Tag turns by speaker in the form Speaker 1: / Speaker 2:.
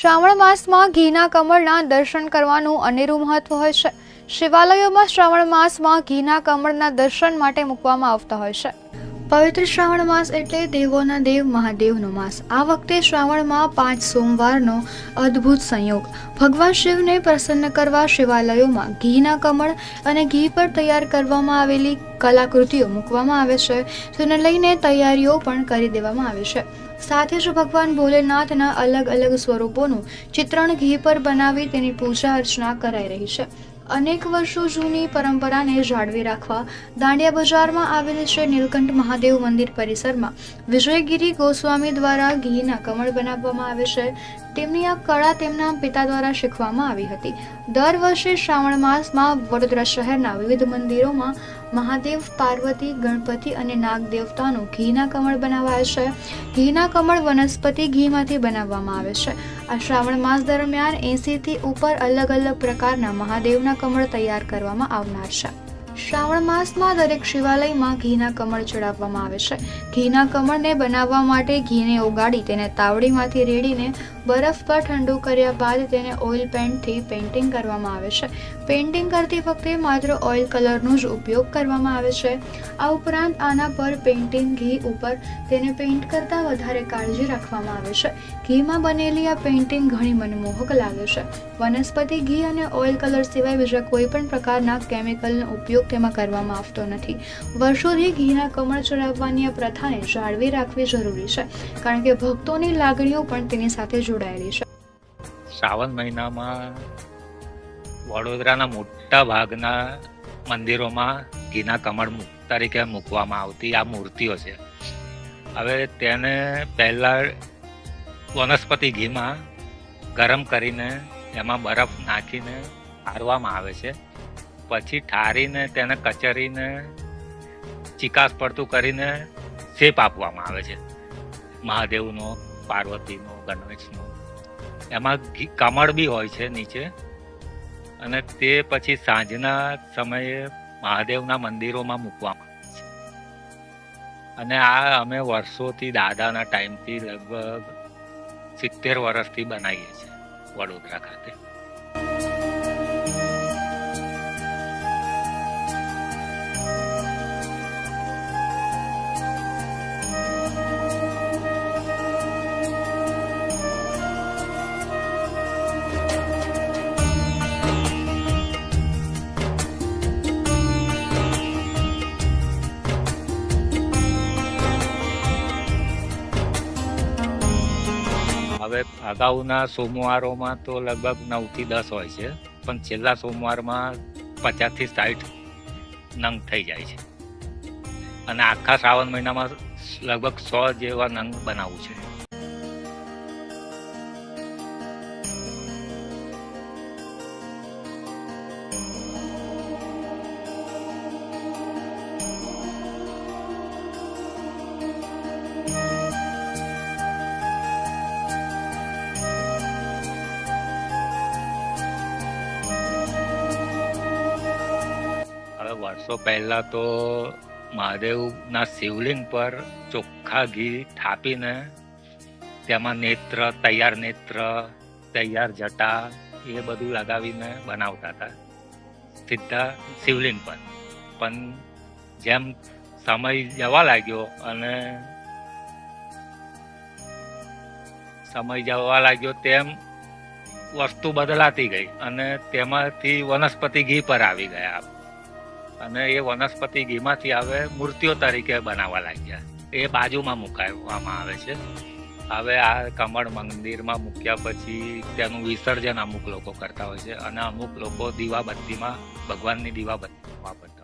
Speaker 1: શ્રાવણ માસમાં ઘીના કમળના દર્શન કરવાનું અનેરું મહત્વ હોય છે. શિવાલયોમાં શ્રાવણ માસમાં ઘીના કમળના દર્શન માટે મૂકવામાં આવતા હોય છે. પવિત્ર શ્રાવણ માસ એટલે દેવોના દેવ, મહાદેવનો માસ. આ વખતે શ્રાવણમાં પાંચ સોમવારનો અદ્ભુત સંયોગ. ભગવાન શિવને પ્રસન્ન કરવા શિવાલયોમાં ઘીના કમળ અને ઘી પર તૈયાર કરવામાં આવેલી કલાકૃતિઓ મૂકવામાં આવે છે. જેને લઈને તૈયારીઓ પણ કરી દેવામાં આવે છે. સાથે જ ભગવાન ભોલેનાથના અલગ અલગ સ્વરૂપોનું ચિત્રણ ઘી પર બનાવી તેની પૂજા અર્ચના કરાઈ રહી છે. અનેક વર્ષો જૂની પરંપરાને જાળવી રાખવા દાંડિયા બજારમાં આવેલ છે નીલકંઠ મહાદેવ મંદિર પરિસરમાં. વિજયગીરી ગોસ્વામી દ્વારા ઘીના કમળ બનાવવામાં આવે છે. તેમની આ કળા તેમના પિતા દ્વારા શીખવામાં આવી હતી. દર વર્ષે શ્રાવણ માસમાં વડોદરા શહેરના વિવિધ મંદિરોમાં મહાદેવ, પાર્વતી, ગણપતિ અને નાગ દેવતાનું ઘીના કમળ બનાવાય છે. ઘીના કમળ વનસ્પતિ ઘીમાંથી બનાવવામાં આવે છે. આ શ્રાવણ માસ દરમિયાન એંસીથી ઉપર અલગ અલગ પ્રકારના મહાદેવના કમળ તૈયાર કરવામાં આવનાર છે. શ્રાવણ માસમાં દરેક શિવાલયમાં ઘીના કમળ ચડાવવામાં આવે છે. ઘીના કમળને બનાવવા માટે ઘીને ઓગાળી તેને તાવડીમાંથી રેડીને બરફ પર ઠંડુ કર્યા બાદ તેને ઓઇલ પેન્ટથી પેઇન્ટિંગ કરવામાં આવે છે. પેઇન્ટિંગ કરતી વખતે માત્ર ઓઇલ કલરનો જ ઉપયોગ કરવામાં આવે છે. આ ઉપરાંત આના પર પેઇન્ટિંગ ઘી ઉપર તેને પેઇન્ટ કરતાં વધારે કાળજી રાખવામાં આવે છે. ઘીમાં બનેલી આ પેઇન્ટિંગ ઘણી મનમોહક લાગે છે. વનસ્પતિ ઘી અને ઓઇલ કલર સિવાય બીજા કોઈ પણ પ્રકારના કેમિકલનો ઉપયોગ તેમાં કરવામાં આવતો નથી. વર્ષોથી ઘીના કમળ ચડાવવાની આ પ્રથાને જાળવી રાખવી જરૂરી છે, કારણ કે ભક્તોની લાગણીઓ પણ તેની સાથે જોડાયેલી છે.
Speaker 2: શ્રાવણ મહિનામાં વડોદરાના મોટા ભાગના મંદિરોમાં ઘીના કમળ તરીકે મૂકવામાં આવતી આ મૂર્તિઓ છે. હવે તેને પહેલા વનસ્પતિ ઘીમાં ગરમ કરીને એમાં બરફ નાખીને આરવામાં આવે છે. પછી ઠારીને, તેને કચરીને, ચિકાસ પડતું કરીને શેપ આપવામાં આવે છે. મહાદેવનો, પાર્વતીનો, ગણેશનો. એમાં કમળ બી હોય છે નીચે. અને તે પછી સાંજના સમયે મહાદેવના મંદિરોમાં મૂકવામાં આવે છે. અને આ અમે વર્ષોથી દાદાના ટાઈમથી લગભગ સિત્તેર વર્ષથી બનાવીએ છીએ વડોદરા ખાતે. હવે અગાઉના સોમવારોમાં તો લગભગ નવથી દસ હોય છે, પણ છેલ્લા સોમવારમાં પચાસથી સાઠ નંગ થઈ જાય છે. અને આખા શ્રાવણ મહિનામાં લગભગ સો જેવા નંગ બનાવવું છે. વર્ષો પહેલા તો મહાદેવના શિવલિંગ પર ચોખ્ખા ઘી થાપીને તેમાં નેત્ર, તૈયાર નેત્ર, તૈયાર જટા એ બધું લગાવીને બનાવતા હતા. સીધા શિવલિંગ પર. પણ જેમ સમય જવા લાગ્યો અને સમય જવા લાગ્યો તેમ વસ્તુ બદલાતી ગઈ અને તેમાંથી વનસ્પતિ ઘી પર આવી ગયા. અને એ વનસ્પતિ ઘીમાંથી હવે મૂર્તિઓ તરીકે બનાવવા લાગ્યા. એ બાજુમાં મુકાવવામાં આવે છે. હવે આ કમળ મંદિરમાં મૂક્યા પછી તેનું વિસર્જન અમુક લોકો કરતા હોય છે અને અમુક લોકો દીવાબત્તીમાં, ભગવાનની દીવાબત્તીમાં વાપરતા